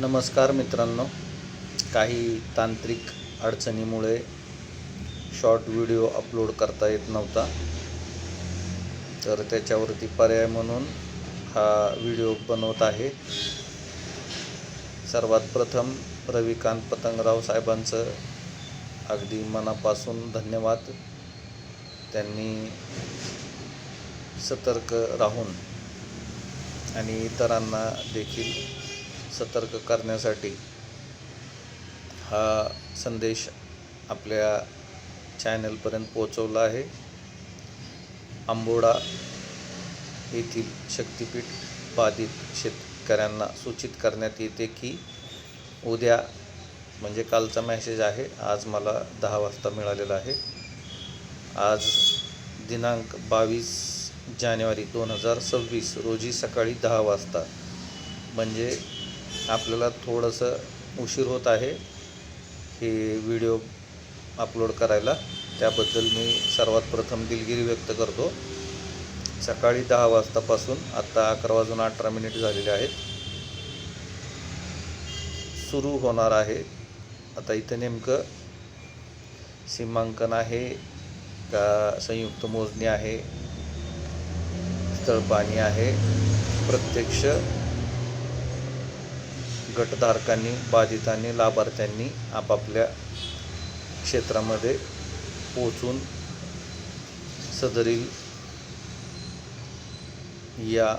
नमस्कार मित्रांनो. काही तांत्रिक अडचणीमुळे शॉर्ट व्हिडिओ अपलोड करता येत नव्हता. तर त्याच्यावरती पर्याय म्हणून हा व्हिडिओ बनवत आहे. सर्वात प्रथम रविकांत पतंगराव साहेबांचं अगदी मनापासून धन्यवाद. त्यांनी सतर्क राहून आणि इतरांना देखील सतर्क करण्यासाठी हा संदेश आपल्या चॅनलपर्यंत पोहोचवला आहे. आंबोडा येथील शक्तिपीठ बाधित शेतकऱ्यांना सूचित करण्यात येते की उद्या म्हणजे कालचा मॅसेज आहे आज मला दहा वाजता मिळालेला आहे. आज दिनांक बावीस जानेवारी दोन हजार सव्वीस रोजी सकाळी दहा वाजता म्हणजे आपल्याला थोडंसं उशीर होत आहे हे व्हिडिओ अपलोड करायला. त्याबद्दल मी सर्वात प्रथम दिलगिरी व्यक्त करतो. सकाळी दहा वाजतापासून आत्ता अकरा वाजून अठरा मिनिट झालेले आहेत. सुरू होणार आहे. आता इथं नेमकं सीमांकन आहे का? संयुक्त मोजणी आहे. स्थळपाणी आहे. प्रत्यक्ष गटधारकांनी बाधितांनी लाभार्थ्यांनी आपापल्या क्षेत्रामध्ये पोचून सदरील या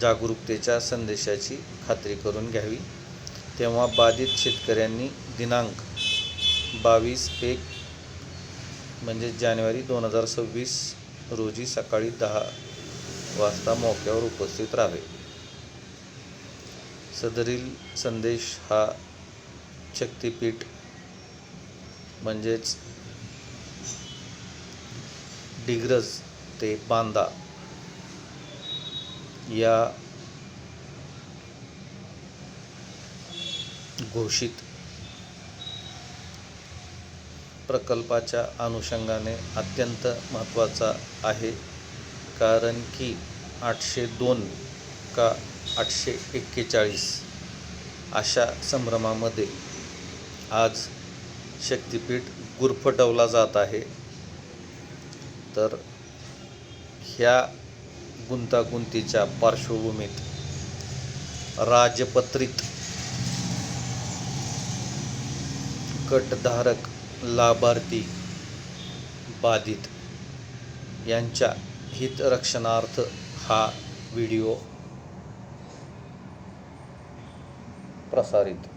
जागरूकतेच्या संदेशाची खात्री करून घ्यावी. तेव्हा बाधित शेतकऱ्यांनी दिनांक बावीस एक म्हणजे जानेवारी दोन हजार सव्वीस रोजी सकाळी दहा वाजता मोक्यावर उपस्थित राहावे. सदरील संदेश हा शक्तिपीठ म्हणजेच डिग्रज ते बांदा या घोषित प्रकल्पाच्या अनुषंगाने अत्यंत महत्त्वाचा आहे. कारण की आठशे दोन का आठशे एक्केचाळीस अशा संभ्रमामध्ये आज शक्तिपीठ गुरफटवला जात आहे. तर ह्या गुंतागुंतीच्या पार्श्वभूमीत राजपत्रित कटधारक लाभार्थी बाधित यांच्या हितरक्षणार्थ हा व्हिडिओ Passar.